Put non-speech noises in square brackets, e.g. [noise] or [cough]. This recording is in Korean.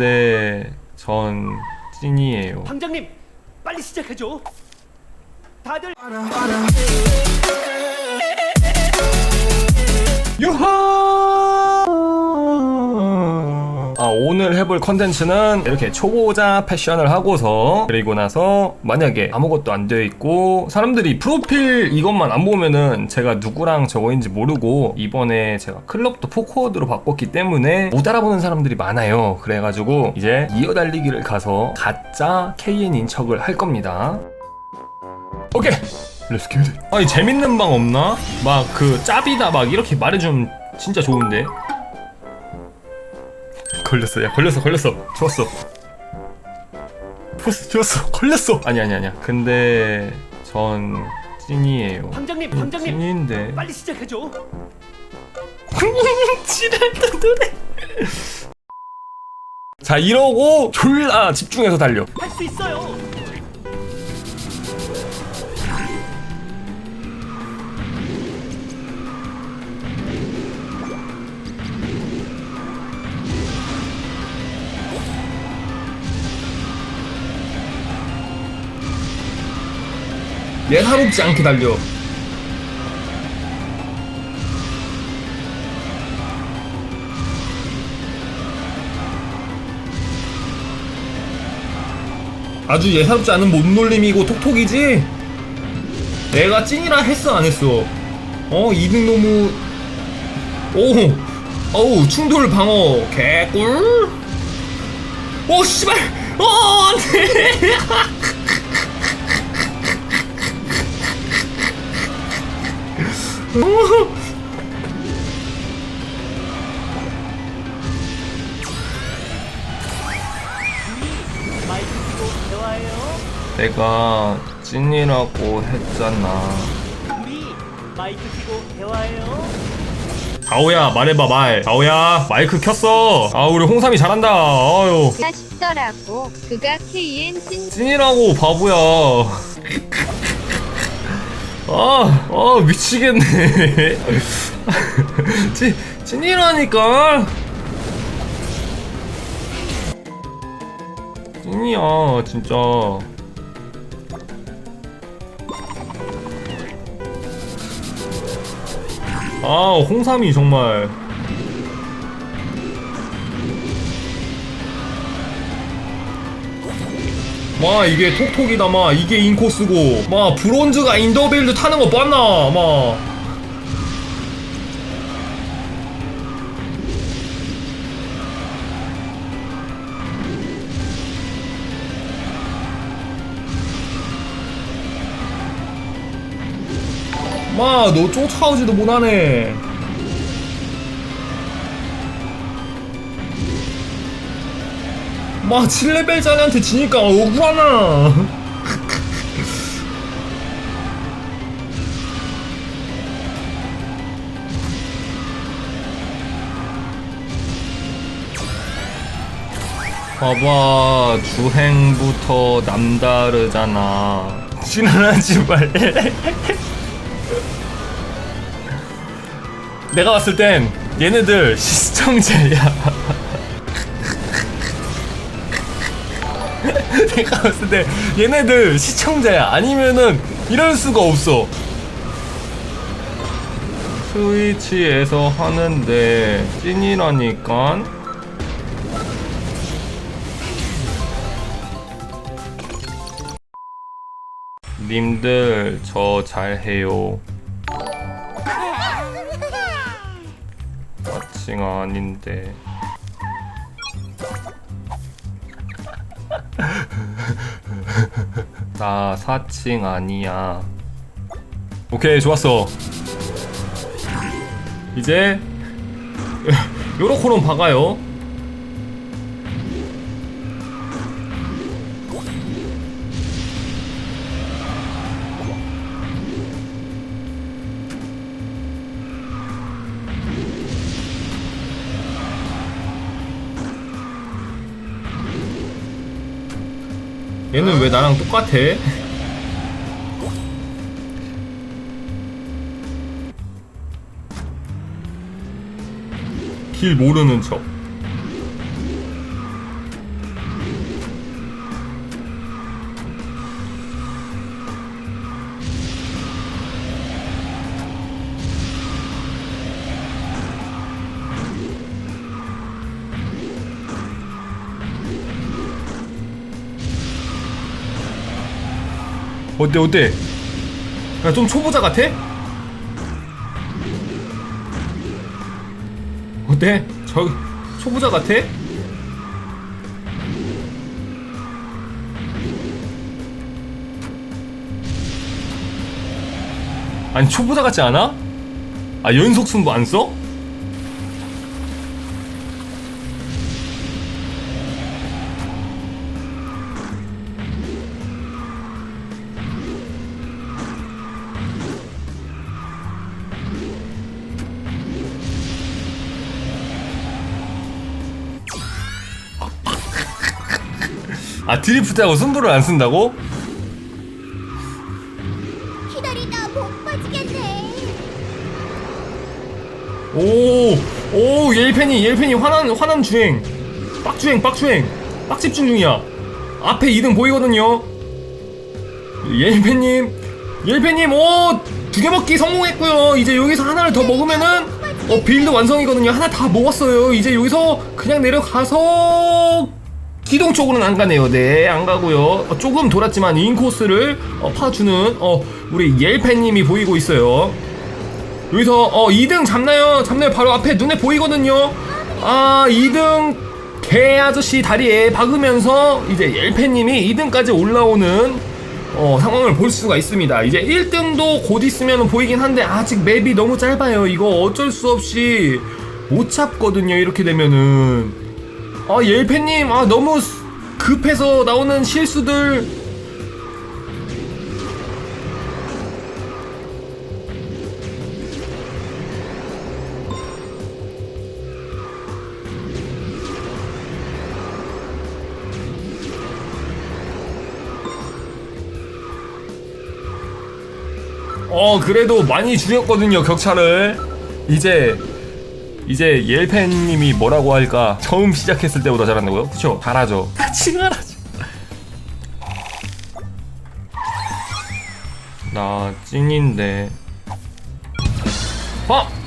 근데 전 찐이에요. 방장님 빨리 시작하죠. 다들 유하! 오늘 해볼 컨텐츠는 이렇게 초보자 패션을 하고서 그리고 나서 만약에 아무것도 안 되어 있고 사람들이 프로필 이것만 안 보면은 제가 누구랑 저거인지 모르고 이번에 제가 클럽도 포코워드로 바꿨기 때문에 못 알아보는 사람들이 많아요. 그래가지고 이제 이어달리기를 가서 가짜 KN 인척을 할 겁니다. 오케이! 렛츠 기릿 아니 재밌는 방 없나? 막 그 짭이다 막 이렇게 말해주면 진짜 좋은데 걸렸어. 야 걸렸어 걸렸어. 좋았어. 좋았어 좋았어. [laughs] 걸렸어. 아니 아니 아니야. 근데 전 찐이에요. 방장님 방장님. 찐인데. 빨리 시작하죠. 지랄도 노래 자 이러고 졸라 집중해서 달려. 할 수 있어요. 예사롭지 않게 달려 아주 예사롭지 않은 못놀림이고 톡톡이지? 내가 찐이라 했어 안 했어? 어? 이등 너무 오! 어우 충돌 방어 개꿀? 오 씨발! 어 안돼! [laughs] 마이크 켜고 대화해요. 내가 찐이라고 했잖아. 다오야 말해봐 말. 다오야 마이크 켰어. 아 우리 홍삼이 잘한다. 아유 나 싶더라고. 그가 KN 찐 찐이라고 바보야. 아, 아 미치겠네. [laughs] 찐 찐이라니까. 찐이야 진짜. 아 홍삼이 정말 마 이게 톡톡이다 마. 이게 인코스고. 마 브론즈가 인더빌드 타는 거 봤나 마. 마, 너 쫓아오지도 못하네. 마, 7레벨 짜리한테 지니까 억울하나. 봐봐, 주행부터 남다르잖아. 지나가지 말래. 내가 봤을 땐 얘네들 시청자야. [laughs] 내가 봤을 때 얘네들 시청자야. 아니면은 이럴 수가 없어. 스위치에서 하는데 찐이라니까. 님들 저 잘해요. [laughs] 마칭 아닌데. 나 사칭 아니야. 오케이 좋았어. 이제 [laughs] 요렇게는 박아요. 얘는 왜 나랑 똑같아? 길 모르는 척. 어때 어때? 야, 좀 초보자 같아? 어때? 저 초보자 같아? 아니 초보자 같지 않아? 아 연속 승부 안 써? 아 드리프트하고 승부를 안 쓴다고? 기다리다 못 빠지겠네. 오, 오, 옐펜이, 옐펜이 화난, 화난 주행. 빡주행, 빡주행. 빡집중 중이야. 앞에 2등 보이거든요. 옐펜님, 옐펜님, 오, 두 개 먹기 성공했고요. 이제 여기서 하나를 더 먹으면은, 어, 빌드 완성이거든요. 하나 다 먹었어요. 이제 여기서 그냥 내려가서, 기동 쪽으로는 안 가네요. 네, 안 가고요. 어, 조금 돌았지만 인코스를 어, 파주는, 어, 우리 옐펜님이 보이고 있어요. 여기서 어 2등 잡나요? 잡나요? 바로 앞에 눈에 보이거든요. 아 2등 개 아저씨 다리에 박으면서 이제 옐페님이 2등까지 올라오는 어, 상황을 볼 수가 있습니다. 이제 1등도 곧 있으면 보이긴 한데 아직 맵이 너무 짧아요. 이거 어쩔 수 없이 못 잡거든요. 이렇게 되면은 아 옐페님 아 너무 스- 급해서 나오는 실수들. 어 그래도 많이 줄였거든요 격차를. 이제 이제 옐펜님이 뭐라고 할까? 처음 시작했을 때보다 잘한다고요? 그쵸? 잘하죠. 가라죠. 나 찐인데. 어?